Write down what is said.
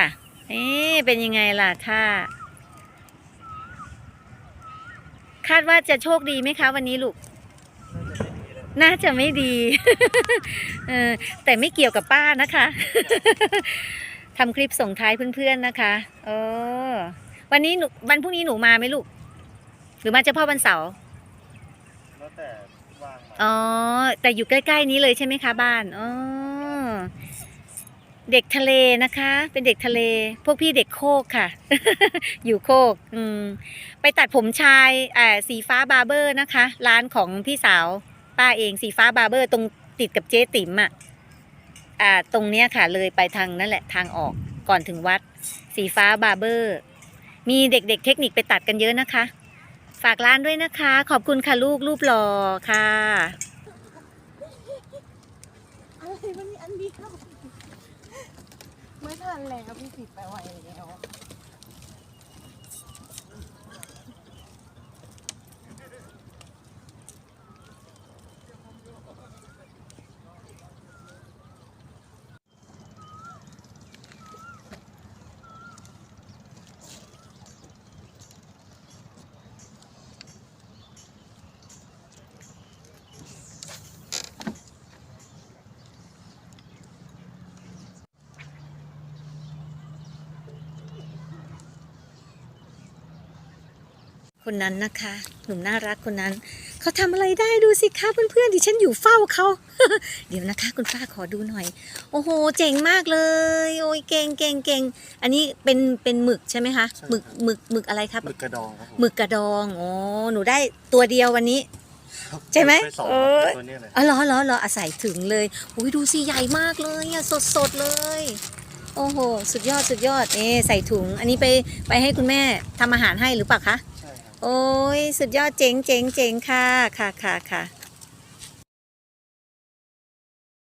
ค่ะเอ๊ะเป็นยังไงล่ะท่าคาดว่าจะโชคดีไหมคะ วันนี้ลูก น่าจะไม่ดีเออแต่ไม่เกี่ยวกับป้านะคะทำคลิปส่งท้ายเพื่อนๆนะคะเออวันนี้หนูวันพรุ่งนี้หนูมาไหมลูก หรือมาเฉพาะวันเสาร์แล้วแต่ว่างมาอ๋อ แต่อยู่ใกล้ ๆ นี้เลยใช่ไหมคะบ้านอ๋อ เด็กทะเลนะคะ เป็นเด็กทะเล พวกพี่เด็กโคกค่ะ อยู่โคก อืม ไปตัดผมชายอ่าสีฟ้าบาร์เบอร์นะคะ ร้านของพี่สาวป้าเองสีฟ้าบาร์เบอร์ ตรงติดกับเจ๊ติ๋มอะ อ่า ตรงเนี้ยค่ะ เลยไปทางนั่นแหละทางออกก่อนถึงวัด สีฟ้าบาร์เบอร์ มีเด็กๆเทคนิคไปตัดกันเยอะนะคะ ฝากร้านด้วยนะคะ ขอบคุณค่ะลูกรูปหล่อค่ะ อะไรมันมีอันเดียวไม่ทันแล้วพี่ผิดไปไวแล้ว คนนั้นนะคะ หนุ่มน่ารักคนนั้น เขาทำอะไรได้ดูสิคะเพื่อนๆดิฉันอยู่เฝ้าเขา เดี๋ยวนะคะ คุณป้าขอดูหน่อย โอ้โห เจ๋งมากเลย โอ้ยเก่งเก่งเก่งอันนี้เป็นเป็นหมึกใช่ไหมคะหมึกหมึกหมึกอะไรครับหมึกกระดองครับผมหมึกกระดองอ๋อหนูได้ตัวเดียววันนี้ใช่ไหมปสองเออตัวเนี้ยเลยอ๋อเหรอเหรอเหรออาศัยถึงเลยอุ้ยดูสิใหญ่มากเลยอะสดสดๆเลย โอ้โห สุดยอดสุดยอดเอ๊ใส่ถุง อันนี้ไปไปให้คุณแม่ทำอาหารให้หรือเปล่าคะใช่ครับ โอ้ยสุดยอดเจ๋งเจ๋งเจ๋งค่ะค่ะค่ะค่ะ